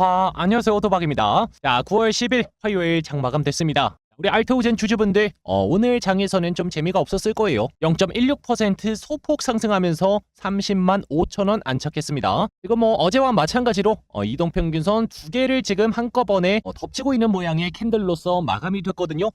아로하 안녕하세요 오토박입니다. 자 9월 10일 화요일 장 마감됐습니다. 우리 알테오젠 주주분들 어, 오늘 장에서는 좀 재미가 없었을 거예요. 0.16% 소폭 상승하면서 30만 5천원 안착했습니다. 이거 뭐 어제와 마찬가지로 어, 이동평균선 두 개를 지금 한꺼번에 어, 덮치고 있는 모양의 캔들로서 마감이 됐거든요.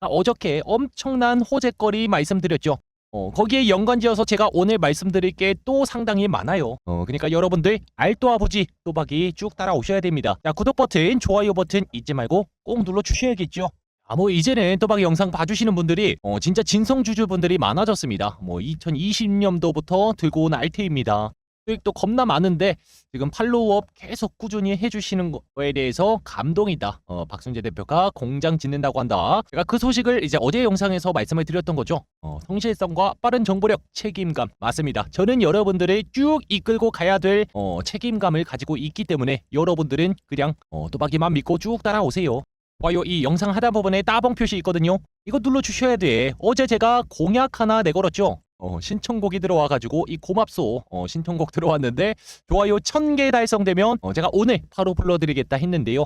아, 어저께 엄청난 호재거리 말씀드렸죠 어, 거기에 연관지어서 제가 오늘 말씀드릴 게 또 상당히 많아요. 어, 그러니까 여러분들 알또 아버지 또박이 쭉 따라오셔야 됩니다. 자, 구독 버튼, 좋아요 버튼 잊지 말고 꼭 눌러 주셔야겠죠. 아, 뭐 이제는 또박이 영상 봐주시는 분들이 어, 진짜 진성 주주분들이 많아졌습니다. 뭐 2020년도부터 들고 온 알테입니다. 수익도 겁나 많은데 지금 팔로우업 계속 꾸준히 해주시는 거에 대해서 감동이다. 어, 박순재 대표가 공장 짓는다고 한다. 제가 그 소식을 이제 어제 영상에서 말씀을 드렸던 거죠. 어, 성실성과 빠른 정보력, 책임감 맞습니다. 저는 여러분들을 쭉 이끌고 가야 될 어, 책임감을 가지고 있기 때문에 여러분들은 그냥 어, 또박이만 믿고 쭉 따라오세요. 좋아요 이 영상 하단 부분에 따봉 표시 있거든요. 이거 눌러 주셔야 돼. 어제 제가 공약 하나 내걸었죠. 어, 신청곡이 들어와가지고 이 고맙소. 어, 신청곡 들어왔는데 좋아요 1000개 달성되면 어, 제가 오늘 바로 불러드리겠다 했는데요.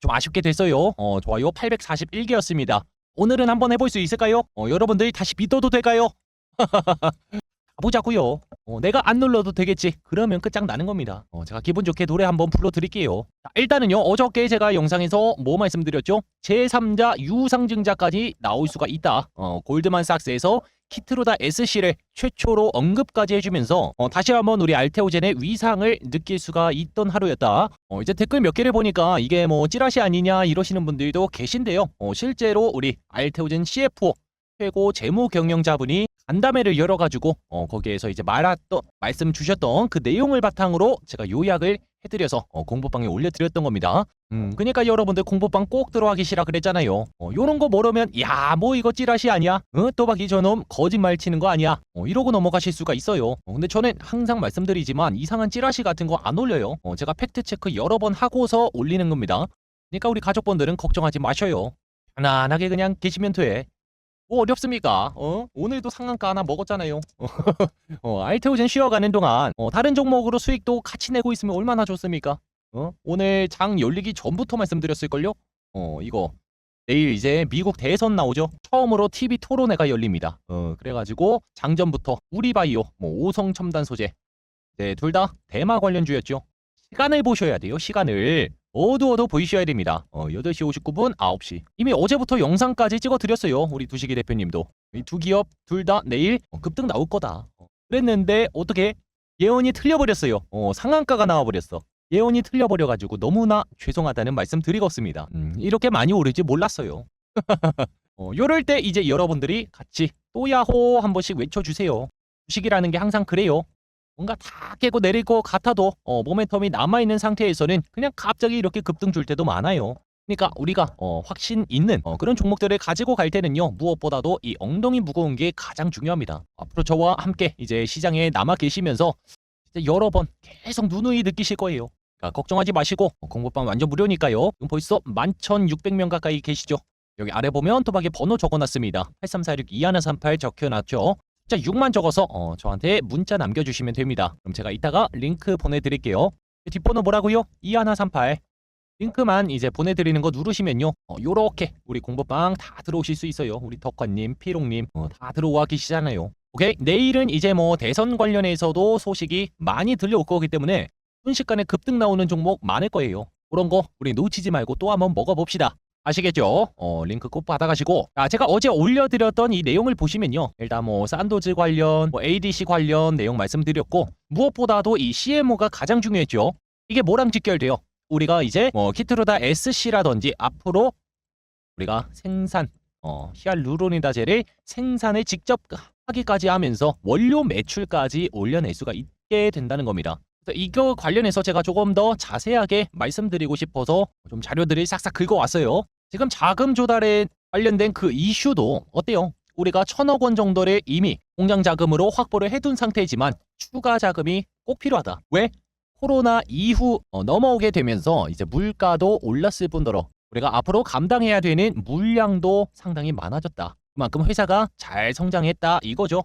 좀 아쉽게 됐어요. 어, 좋아요 841개였습니다. 오늘은 한번 해볼 수 있을까요? 어, 여러분들 다시 믿어도 될까요? 가보자고요. 어, 내가 안 눌러도 되겠지. 그러면 끝장나는 겁니다. 어, 제가 기분 좋게 노래 한번 불러드릴게요. 자, 일단은요 어저께 제가 영상에서 뭐 말씀드렸죠? 제3자 유상증자까지 나올 수가 있다. 어, 골드만삭스에서 키트로다 SC를 최초로 언급까지 해주면서 어, 다시 한번 우리 알테오젠의 위상을 느낄 수가 있던 하루였다. 어, 이제 댓글 몇 개를 보니까 이게 뭐 찌라시 아니냐 이러시는 분들도 계신데요. 어, 실제로 우리 알테오젠 CFO 최고 재무 경영자분이 간담회를 열어가지고 어, 거기에서 이제 말했던 말씀 주셨던 그 내용을 바탕으로 제가 요약을 해드려서 어, 공부방에 올려드렸던 겁니다. 음, 그러니까 여러분들 공부방 꼭 들어와 계시라 그랬잖아요. 어, 요런 거 모르면 야 뭐 이거 찌라시 아니야? 어? 또박이 저놈 거짓말 치는 거 아니야? 어, 이러고 넘어가실 수가 있어요. 어, 근데 저는 항상 말씀드리지만 이상한 찌라시 같은 거 안 올려요. 어, 제가 팩트 체크 여러 번 하고서 올리는 겁니다. 그러니까 우리 가족분들은 걱정하지 마셔요. 편안하게 그냥 계시면 돼. 뭐 어렵습니까? 어? 오늘도 상한가 하나 먹었잖아요. 어, 알테오젠 쉬어가는 동안 어, 다른 종목으로 수익도 같이 내고 있으면 얼마나 좋습니까? 어? 오늘 장 열리기 전부터 말씀드렸을걸요? 어, 이거 내일 이제 미국 대선 나오죠. 처음으로 TV 토론회가 열립니다. 어, 그래가지고 장전부터 우리바이오, 뭐 오성 첨단 소재, 네, 둘 다 대마 관련주였죠. 시간을 보셔야 돼요. 시간을 어두어도 보이셔야 됩니다. 어, 8시 59분, 9시. 이미 어제부터 영상까지 찍어드렸어요. 우리 두식이 대표님도. 이 두 기업 둘 다 내일 어, 급등 나올 거다. 어, 그랬는데 어떻게 예언이 틀려버렸어요. 어, 상한가가 나와버렸어. 예언이 틀려버려가지고 너무나 죄송하다는 말씀 드리겠습니다. 음, 이렇게 많이 오르지 몰랐어요. 어, 요럴 때 이제 여러분들이 같이 또야호 한 번씩 외쳐주세요. 주식이라는 게 항상 그래요. 뭔가 다 깨고 것 같아도 어, 모멘텀이 남아있는 상태에서는 그냥 갑자기 이렇게 급등 줄 때도 많아요. 그러니까 우리가 어, 확신 있는 어, 그런 종목들을 가지고 갈 때는요 무엇보다도 이 엉덩이 무거운 게 가장 중요합니다. 앞으로 저와 함께 이제 시장에 남아 계시면서 여러 번 계속 누누이 느끼실 거예요. 그러니까 걱정하지 마시고 어, 공부방 완전 무료니까요. 지금 벌써 11,600명 가까이 계시죠. 여기 아래 보면 또박에 번호 적어놨습니다. 8346 2138 적혀놨죠. 자 6만 적어서 어, 저한테 문자 남겨주시면 됩니다. 그럼 제가 이따가 링크 보내드릴게요. 뒷번호 뭐라고요? 2138 링크만 이제 보내드리는 거 누르시면요. 어, 요렇게 우리 공부방 다 들어오실 수 있어요. 우리 덕화님, 피롱님 어, 다 들어와 계시잖아요. 오케이 내일은 이제 뭐 대선 관련해서도 소식이 많이 들려올 거기 때문에 순식간에 급등 나오는 종목 많을 거예요. 그런 거 우리 놓치지 말고 또 한번 먹어봅시다. 아시겠죠? 어, 링크 꼭 받아가시고. 아, 제가 어제 올려드렸던 이 내용을 보시면요. 일단 뭐, 산도즈 관련, 뭐, ADC 관련 내용 말씀드렸고, 무엇보다도 이 CMO가 가장 중요했죠. 이게 뭐랑 직결돼요? 우리가 이제 뭐, 키트로다 SC라든지 앞으로 우리가 생산, 어, 히알루로니다제를 생산을 직접 하기까지 하면서 원료 매출까지 올려낼 수가 있게 된다는 겁니다. 이거 관련해서 제가 조금 더 자세하게 말씀드리고 싶어서 좀 자료들을 싹싹 긁어왔어요. 지금 자금 조달에 관련된 그 이슈도 어때요? 우리가 천억 원 정도를 이미 공장 자금으로 확보를 해둔 상태지만 추가 자금이 꼭 필요하다. 왜? 코로나 이후 어, 넘어오게 되면서 이제 물가도 올랐을 뿐더러 우리가 앞으로 감당해야 되는 물량도 상당히 많아졌다. 그만큼 회사가 잘 성장했다 이거죠.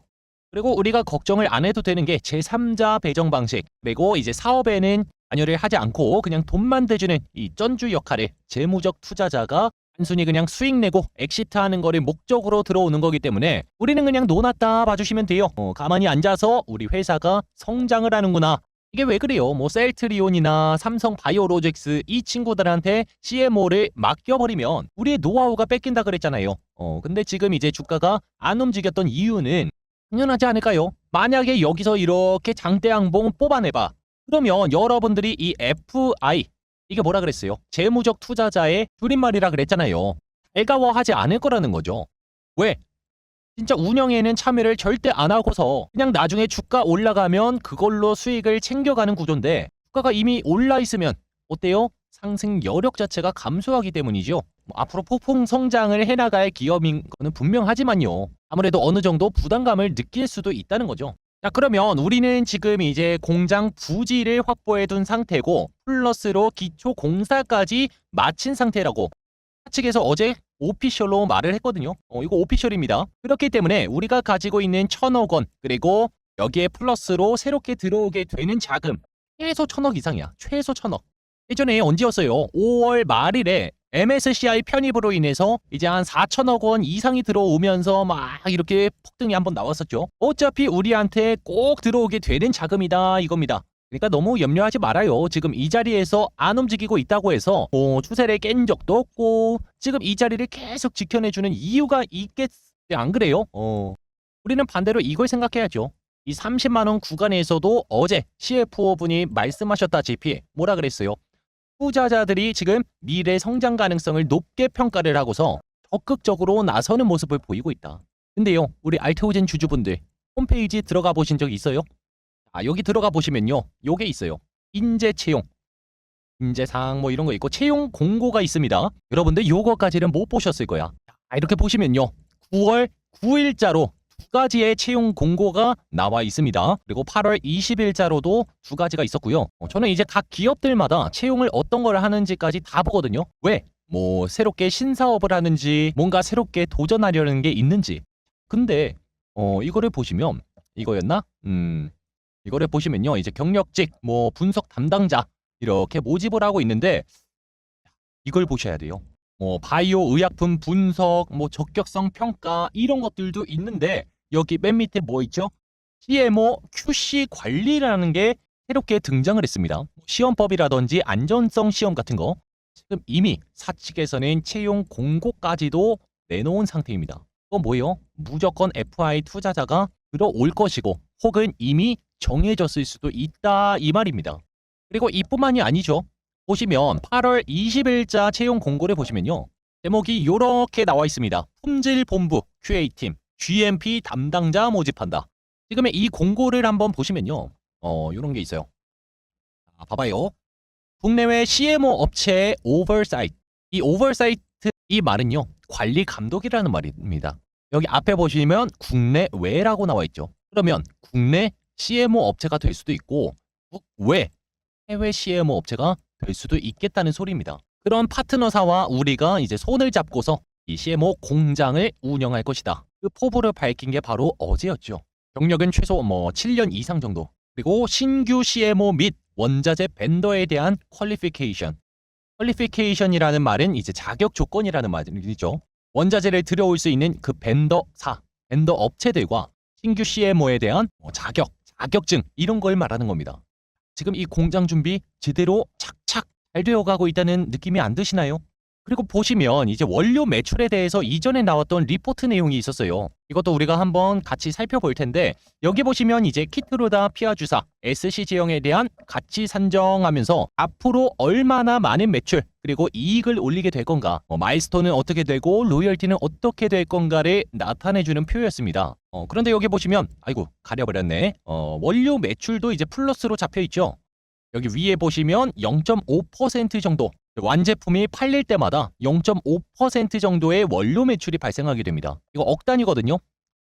그리고 우리가 걱정을 안 해도 되는 게 제3자 배정 방식 그리고 이제 사업에는 관여를 하지 않고 그냥 돈만 대주는 이 쩐주 역할을 재무적 투자자가 단순히 그냥 수익 내고 엑시트하는 거를 목적으로 들어오는 거기 때문에 우리는 그냥 노놨다 봐주시면 돼요. 어, 가만히 앉아서 우리 회사가 성장을 하는구나. 이게 왜 그래요? 뭐 셀트리온이나 삼성 바이오로직스 이 친구들한테 CMO를 맡겨버리면 우리의 노하우가 뺏긴다 그랬잖아요. 어 근데 지금 이제 주가가 안 움직였던 이유는 당연하지 않을까요? 만약에 여기서 이렇게 장대양봉 뽑아내봐. 그러면 여러분들이 이 FI 이게 뭐라 그랬어요? 재무적 투자자의 줄임말이라 그랬잖아요. 애가워하지 않을 거라는 거죠. 왜? 진짜 운영에는 참여를 절대 안 하고서 그냥 나중에 주가 올라가면 그걸로 수익을 챙겨가는 구조인데 주가가 이미 올라 있으면 어때요? 상승 여력 자체가 감소하기 때문이죠. 뭐 앞으로 폭풍 성장을 해나갈 기업인 거는 분명하지만요. 아무래도 어느 정도 부담감을 느낄 수도 있다는 거죠. 자 그러면 우리는 지금 이제 공장 부지를 확보해 둔 상태고 플러스로 기초 공사까지 마친 상태라고 측에서 어제 오피셜로 말을 했거든요. 어, 이거 오피셜입니다. 그렇기 때문에 우리가 가지고 있는 천억 원 그리고 여기에 플러스로 새롭게 들어오게 되는 자금 최소 천억 이상이야. 최소 천억. 예전에 언제였어요? 5월 말일에 MSCI 편입으로 인해서 이제 한 4천억 원 이상이 들어오면서 막 이렇게 폭등이 한번 나왔었죠. 어차피 우리한테 꼭 들어오게 되는 자금이다 이겁니다. 그러니까 너무 염려하지 말아요. 지금 이 자리에서 안 움직이고 있다고 해서 뭐 추세를 깬 적도 없고 지금 이 자리를 계속 지켜내주는 이유가 있겠 안 그래요? 어. 우리는 반대로 이걸 생각해야죠. 이 30만 원 구간에서도 어제 CFO 분이 말씀하셨다시피 뭐라 그랬어요? 투자자들이 지금 미래 성장 가능성을 높게 평가를 하고서 적극적으로 나서는 모습을 보이고 있다. 근데요, 우리 알테오젠 주주분들 홈페이지 들어가 보신 적 있어요? 아, 여기 들어가 보시면요. 요게 있어요. 인재 채용. 인재상 뭐 이런 거 있고 채용 공고가 있습니다. 여러분들 요거까지는 못 보셨을 거야. 아, 이렇게 보시면요. 9월 9일자로 두 가지의 채용 공고가 나와 있습니다. 그리고 8월 20일자로도 두 가지가 있었고요. 어, 저는 이제 각 기업들마다 채용을 어떤 걸 하는지까지 다 보거든요. 왜? 뭐 새롭게 신사업을 하는지 뭔가 새롭게 도전하려는 게 있는지. 근데 어 이거를 보시면 이거였나? 음 이거를 보시면요. 이제 경력직, 뭐 분석 담당자 이렇게 모집을 하고 있는데 이걸 보셔야 돼요. 뭐 바이오 의약품 분석, 뭐 적격성 평가 이런 것들도 있는데 여기 맨 밑에 뭐 있죠? CMO QC 관리라는 게 새롭게 등장을 했습니다. 시험법이라든지 안전성 시험 같은 거 지금 이미 사측에서는 채용 공고까지도 내놓은 상태입니다. 그건 뭐예요? 무조건 FI 투자자가 들어올 것이고 혹은 이미 정해졌을 수도 있다 이 말입니다. 그리고 이뿐만이 아니죠. 보시면 8월 20일자 채용 공고를 보시면요. 제목이 이렇게 나와 있습니다. 품질 본부 QA팀 GMP 담당자 모집한다. 지금의 이 공고를 한번 보시면요. 어, 이런 게 있어요. 아, 봐봐요. 국내외 CMO 업체의 오버사이트. 이 오버사이트 이 말은요. 관리 감독이라는 말입니다. 여기 앞에 보시면 국내외라고 나와 있죠. 그러면 국내 CMO 업체가 될 수도 있고 국외 해외 CMO 업체가 될 수도 있겠다는 소리입니다. 그런 파트너사와 우리가 이제 손을 잡고서 이 CMO 공장을 운영할 것이다. 그 포부를 밝힌 게 바로 어제였죠. 경력은 최소 뭐 7년 이상 정도. 그리고 신규 CMO 및 원자재 벤더에 대한 퀄리피케이션. 퀄리피케이션이라는 말은 이제 자격 조건이라는 말이죠. 원자재를 들여올 수 있는 그 벤더사, 벤더 업체들과 신규 CMO에 대한 뭐 자격, 자격증 이런 걸 말하는 겁니다. 지금 이 공장 준비 제대로 착착 잘 되어가고 있다는 느낌이 안 드시나요? 그리고 보시면 이제 원료 매출에 대해서 이전에 나왔던 리포트 내용이 있었어요. 이것도 우리가 한번 같이 살펴볼 텐데 여기 보시면 이제 키트로다 피아 주사 SC 지형에 대한 가치 산정하면서 앞으로 얼마나 많은 매출 그리고 이익을 올리게 될 건가 어, 마일스톤은 어떻게 되고 로열티는 어떻게 될 건가를 나타내주는 표였습니다. 어, 그런데 여기 보시면 아이고 가려버렸네. 어, 원료 매출도 이제 플러스로 잡혀 있죠. 여기 위에 보시면 0.5% 정도 완제품이 팔릴 때마다 0.5% 정도의 원료 매출이 발생하게 됩니다. 이거 억 단위거든요.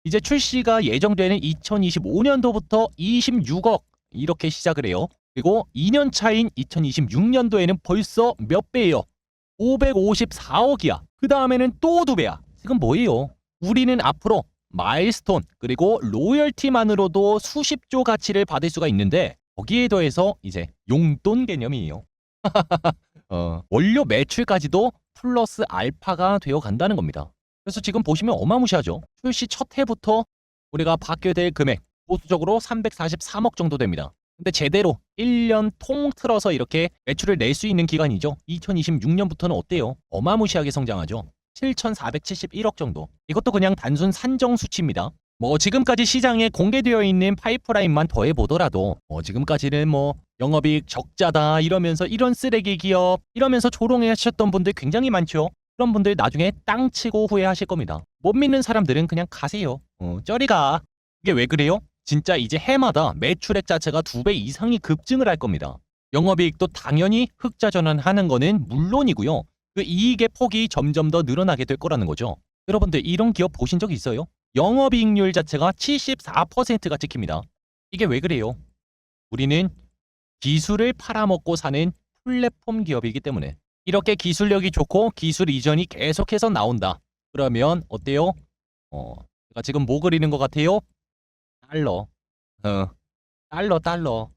이제 출시가 예정되는 2025년도부터 26억 이렇게 시작을 해요. 그리고 2년 차인 2026년도에는 벌써 몇 배예요? 554억이야. 그 다음에는 또 두 배야. 지금 뭐예요? 우리는 앞으로 마일스톤 그리고 로열티만으로도 수십조 가치를 받을 수가 있는데 거기에 더해서 이제 용돈 개념이에요. 어, 원료 매출까지도 플러스 알파가 되어 간다는 겁니다. 그래서 지금 보시면 어마무시하죠. 출시 첫 해부터 우리가 받게 될 금액 보수적으로 343억 정도 됩니다. 근데 제대로 1년 통틀어서 이렇게 매출을 낼 수 있는 기간이죠. 2026년부터는 어때요? 어마무시하게 성장하죠. 7,471억 정도. 이것도 그냥 단순 산정 수치입니다. 뭐 지금까지 시장에 공개되어 있는 파이프라인만 더해 보더라도 뭐 지금까지는 뭐 영업이익 적자다 이러면서 이런 쓰레기 기업 이러면서 조롱해 하셨던 분들 굉장히 많죠. 그런 분들 나중에 땅 치고 후회하실 겁니다. 못 믿는 사람들은 그냥 가세요. 어, 쩌리 가. 이게 왜 그래요? 진짜 이제 해마다 매출액 자체가 두 배 이상이 급증을 할 겁니다. 영업이익도 당연히 흑자 전환하는 거는 물론이고요. 그 이익의 폭이 점점 더 늘어나게 될 거라는 거죠. 여러분들 이런 기업 보신 적 있어요? 영업이익률 자체가 74%가 찍힙니다. 이게 왜 그래요? 우리는 기술을 팔아먹고 사는 플랫폼 기업이기 때문에 이렇게 기술력이 좋고 기술 이전이 계속해서 나온다. 그러면 어때요? 어, 제가 지금 뭐 그리는 것 같아요? 달러. 어, 달러, 달러.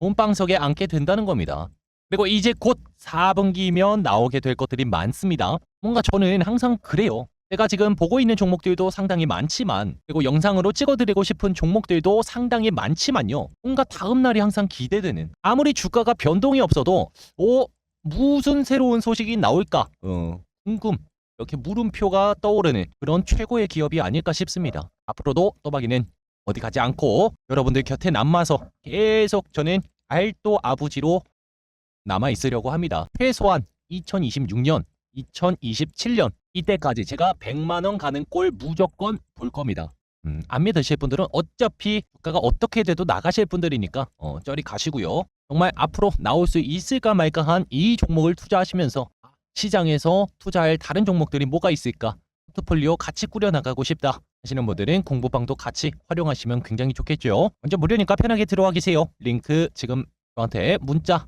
돈방석에 앉게 된다는 겁니다. 그리고 이제 곧 4분기면 나오게 될 것들이 많습니다. 뭔가 저는 항상 그래요. 제가 지금 보고 있는 종목들도 상당히 많지만 그리고 영상으로 찍어드리고 싶은 종목들도 상당히 많지만요. 뭔가 다음 날이 항상 기대되는 아무리 주가가 변동이 없어도 어 무슨 새로운 소식이 나올까 어 궁금 이렇게 물음표가 떠오르는 그런 최고의 기업이 아닐까 싶습니다. 앞으로도 또박이는 어디 가지 않고 여러분들 곁에 남아서 계속 저는 알또 아부지로 남아 있으려고 합니다. 최소한 2026년, 2027년 이때까지 제가 100만 원 가는 꼴 무조건 볼 겁니다. 음, 안 믿으실 분들은 어차피 주가가 어떻게 돼도 나가실 분들이니까 어, 저리 가시고요. 정말 앞으로 나올 수 있을까 말까 한 이 종목을 투자하시면서 시장에서 투자할 다른 종목들이 뭐가 있을까? 포트폴리오 같이 꾸려나가고 싶다 하시는 분들은 공부방도 같이 활용하시면 굉장히 좋겠죠. 먼저 무료니까 편하게 들어와 계세요. 링크 지금 저한테 문자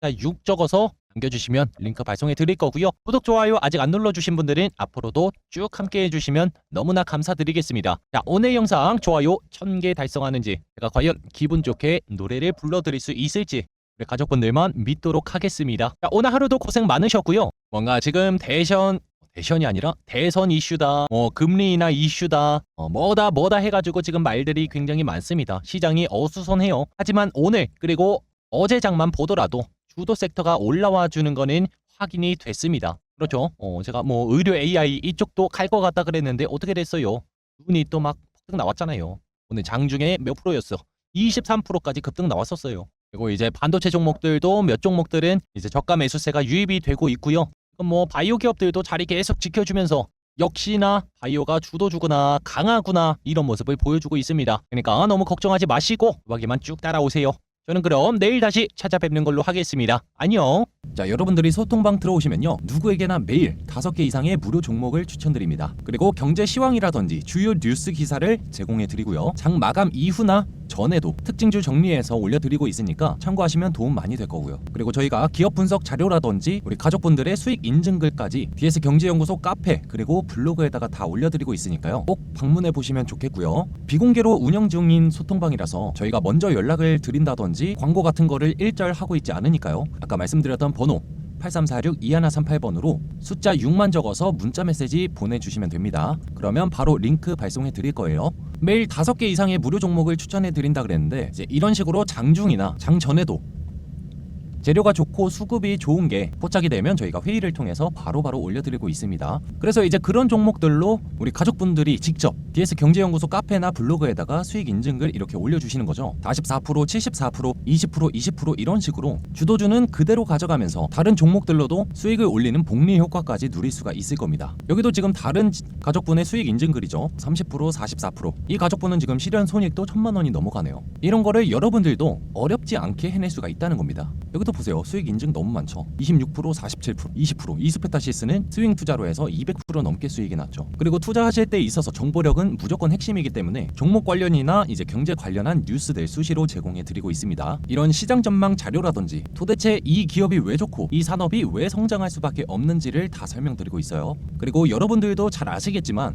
숫자 6 적어서 남겨주시면 링크 발송해 드릴 거고요. 구독, 좋아요 아직 안 눌러주신 분들은 앞으로도 쭉 함께 해주시면 너무나 감사드리겠습니다. 자, 오늘 영상 좋아요 1000개 달성하는지 제가 과연 기분 좋게 노래를 불러드릴 수 있을지 우리 가족분들만 믿도록 하겠습니다. 자, 오늘 하루도 고생 많으셨고요. 뭔가 지금 대선 대선이 아니라 대선 이슈다, 뭐 금리나 이슈다, 어, 뭐다 뭐다 해가지고 지금 말들이 굉장히 많습니다. 시장이 어수선해요. 하지만 오늘 그리고 어제 장만 보더라도 주도 섹터가 올라와 주는 거는 확인이 됐습니다. 그렇죠? 어, 제가 뭐 의료 AI 이쪽도 갈 것 같다 그랬는데 어떻게 됐어요? 눈이 또 막 폭등 나왔잖아요. 오늘 장중에 몇 프로였어? 23%까지 급등 나왔었어요. 그리고 이제 반도체 종목들도 몇 종목들은 이제 저가 매수세가 유입이 되고 있고요. 뭐 바이오 기업들도 자리 계속 지켜주면서 역시나 바이오가 주도주구나 강하구나 이런 모습을 보여주고 있습니다. 그러니까 너무 걱정하지 마시고 우박이만 쭉 따라오세요. 저는 그럼 내일 다시 찾아뵙는 걸로 하겠습니다. 안녕. 자, 여러분들이 소통방 들어오시면요. 누구에게나 매일 다섯 개 이상의 무료 종목을 추천드립니다. 그리고 경제 시황이라든지 주요 뉴스 기사를 제공해 드리고요. 장 마감 이후나 전에도 특징주 정리해서 올려드리고 있으니까 참고하시면 도움 많이 될 거고요. 그리고 저희가 기업 분석 자료라든지 우리 가족분들의 수익 인증글까지 DS 경제연구소 카페 그리고 블로그에다가 다 올려드리고 있으니까요. 꼭 방문해 보시면 좋겠고요. 비공개로 운영 중인 소통방이라서 저희가 먼저 연락을 드린다든지 광고 같은 거를 일절 하고 있지 않으니까요. 아까 말씀드렸던 번호 8346-2138번으로 숫자 6만 적어서 문자 메시지 보내주시면 됩니다. 그러면 바로 링크 발송해 드릴 거예요. 매일 5개 이상의 무료 종목을 추천해 드린다 그랬는데 이제 이런 식으로 장중이나 장 전에도 재료가 좋고 수급이 좋은 게 포착이 되면 저희가 회의를 통해서 바로바로 올려드리고 있습니다. 그래서 이제 그런 종목들로 우리 가족분들이 직접 DS 경제연구소 카페나 블로그에다가 수익 인증글 이렇게 올려주시는 거죠. 44%, 74%, 20%, 20% 이런 식으로 주도주는 그대로 가져가면서 다른 종목들로도 수익을 올리는 복리 효과까지 누릴 수가 있을 겁니다. 여기도 지금 다른 지- 가족분의 수익 인증글이죠. 30%, 44%. 이 가족분은 지금 실현 손익도 천만 원이 넘어가네요. 이런 거를 여러분들도 어렵지 않게 해낼 수가 있다는 겁니다. 여기도 보세요. 수익 인증 너무 많죠. 26%, 47%, 20%. 이스페타시스는 스윙 투자로 해서 200% 넘게 수익이 났죠. 그리고 투자하실 때 있어서 정보력은 무조건 핵심이기 때문에 종목 관련이나 이제 경제 관련한 뉴스들 수시로 제공해 드리고 있습니다. 이런 시장 전망 자료라든지 도대체 이 기업이 왜 좋고 이 산업이 왜 성장할 수밖에 없는지를 다 설명드리고 있어요. 그리고 여러분들도 잘 아시겠지만